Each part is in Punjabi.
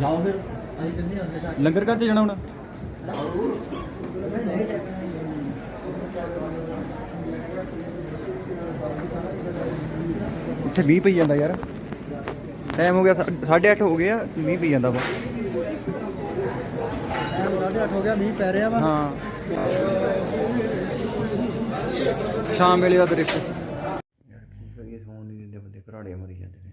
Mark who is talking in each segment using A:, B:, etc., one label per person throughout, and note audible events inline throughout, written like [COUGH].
A: ਜਾਓ ਫਿਰ। ਅਸੀਂ ਕਿੰਨੇ ਹੁੰਦੇ ਤਾਂ
B: ਲੰਗਰ ਘਰ ਤੇ ਜਾਣਾ ਹੁਣ?
A: ਨਹੀਂ ਚੱਕਣਾ
B: ਇੱਥੇ 20 ਪਈ ਜਾਂਦਾ ਯਾਰ। ਟਾਈਮ ਹੋ ਗਿਆ 8:30 ਹੋ ਗਿਆ 20 ਪਈ ਜਾਂਦਾ ਵਾ।
A: ਸਾਢੇ ਅੱਠ ਹੋ ਗਿਆ ਮੀਂਹ ਪੈ ਰਿਹਾ ਵਾ।
B: ਹਾਂ। ਸ਼ਾਮ ਵੇਲੇ ਦਾ ਦ੍ਰਿਸ਼। ਯਾਰ ਕੀ ਕਰੀਏ ਸੌਣ ਨਹੀਂ ਦਿੰਦੇ ਬੰਦੇ ਘਰਾੜੇ ਮਰੀ ਜਾਂਦੇ ਨੇ।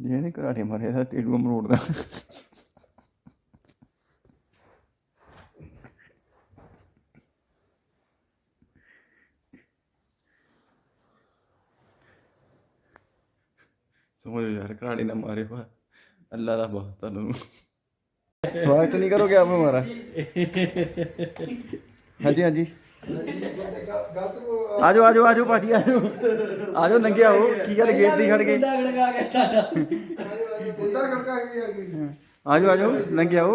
B: ਜਿਹਨੇ ਘਰਾੜੇ ਮਾਰੇ ਦਾ ਟੇਡੂ ਮਰੋੜ ਦਾ। ਸਮਝ ਯਾਰ ਘਰਾੜੇ ਨਾ ਮਾਰੇ ਵਾ। ਅੱਲਾ ਦਾ ਬਹੁਤ ਤੁਹਾਨੂੰ ਸਵਾਗਤ ਨਹੀਂ ਕਰੋਗੇ ਆਪ ਹਮਾਰਾ [LAUGHS] ਹਾਂਜੀ ਹਾਂਜੀ। ਆਜੋ ਆਜੋ ਆਜੋ ਭਾਜੀ ਆਜੋ। ਆਜੋ ਨੰਗੇ ਆਓ। ਕੀ ਗੱਲ ਗੇਟ ਦੀ ਖੜ ਗਏ?
A: ਖੜਕਾ ਕੇ
B: ਆਜੋ ਆਜੋ ਨੰਗੇ ਆਓ।